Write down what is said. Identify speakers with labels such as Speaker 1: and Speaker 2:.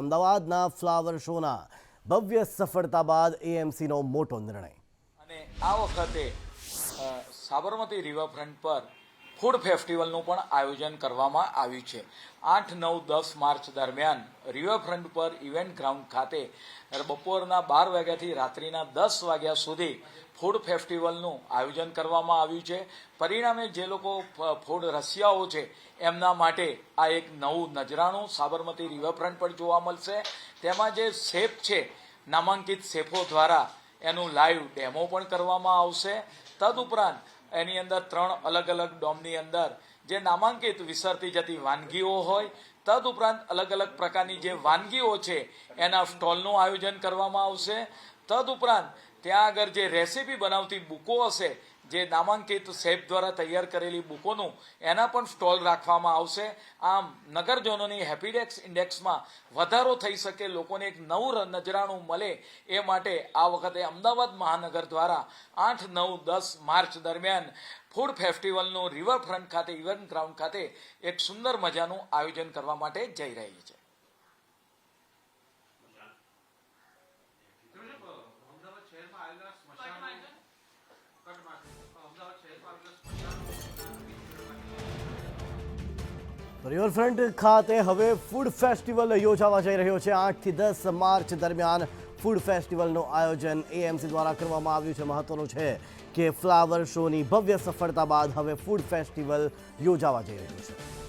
Speaker 1: અમદાવાદના ફ્લાવર શોના ભવ્ય સફળતા બાદ એએમસીનો મોટો નિર્ણય.
Speaker 2: અને આ વખતે સાબરમતી રિવરફ્રન્ટ પર ફૂડ ફેસ્ટિવલનું પણ આયોજન કરવામાં આવ્યું છે. આઠ, નવ, દસ માર્ચ દરમિયાન રિવરફ્રન્ટ પર ઇવેન્ટ ગ્રાઉન્ડ ખાતે બપોરના બાર વાગ્યાથી રાત્રિના દસ વાગ્યા સુધી ફૂડ ફેસ્ટિવલનું આયોજન કરવામાં આવ્યું છે. પરિણામે જે લોકો ફૂડ રસિયાઓ છે, એમના માટે આ એક નવું નજરાણું સાબરમતી રિવરફ્રન્ટ પર જોવા મળશે. તેમાં જે શેફ છે, નામાંકિત શેફો દ્વારા એનું લાઈવ ડેમો પણ કરવામાં આવશે. તદુપરાંત એની અંદર ત્રણ અલગ અલગ ડોમની અંદર જે નામાંકિત વિસરતી જતી વાનગીઓ હોય, તદુપરાંત અલગ અલગ પ્રકારની જે વાનગીઓ છે, એના સ્ટોલનું આયોજન કરવામાં આવશે. તદુપરાંત ત્યાં આગળ જે રેસીપી બનાવતી બુકો હશે, જે નામાંકિત શેફ દ્વારા તૈયાર કરેલી બુકોનું, એના પણ સ્ટોલ રાખવામાં આવશે. આમ, નગરજનોની હેપીડેક્સ ઇન્ડેક્સમાં વધારો થઈ શકે, લોકોને એક નવું નજરાણું મળે એ માટે આ વખતે અમદાવાદ મહાનગર દ્વારા આઠ, નવ, દસ માર્ચ દરમિયાન ફૂડ ફેસ્ટિવલનું રિવરફ્રન્ટ ખાતે ઇવેન્ટ ગ્રાઉન્ડ ખાતે એક સુંદર મજાનું આયોજન કરવા માટે જઈ રહી છે.
Speaker 1: રિવરફ્રન્ટ ખાતે હવે ફૂડ ફેસ્ટિવલ યોજાવા જઈ રહ્યો છે. આઠથી દસ માર્ચ દરમિયાન ફૂડ ફેસ્ટિવલનું આયોજન એએમસી દ્વારા કરવામાં આવ્યું છે. મહત્વનું છે કે ફ્લાવર શોની ભવ્ય સફળતા બાદ હવે ફૂડ ફેસ્ટિવલ યોજાવા જઈ રહ્યું છે.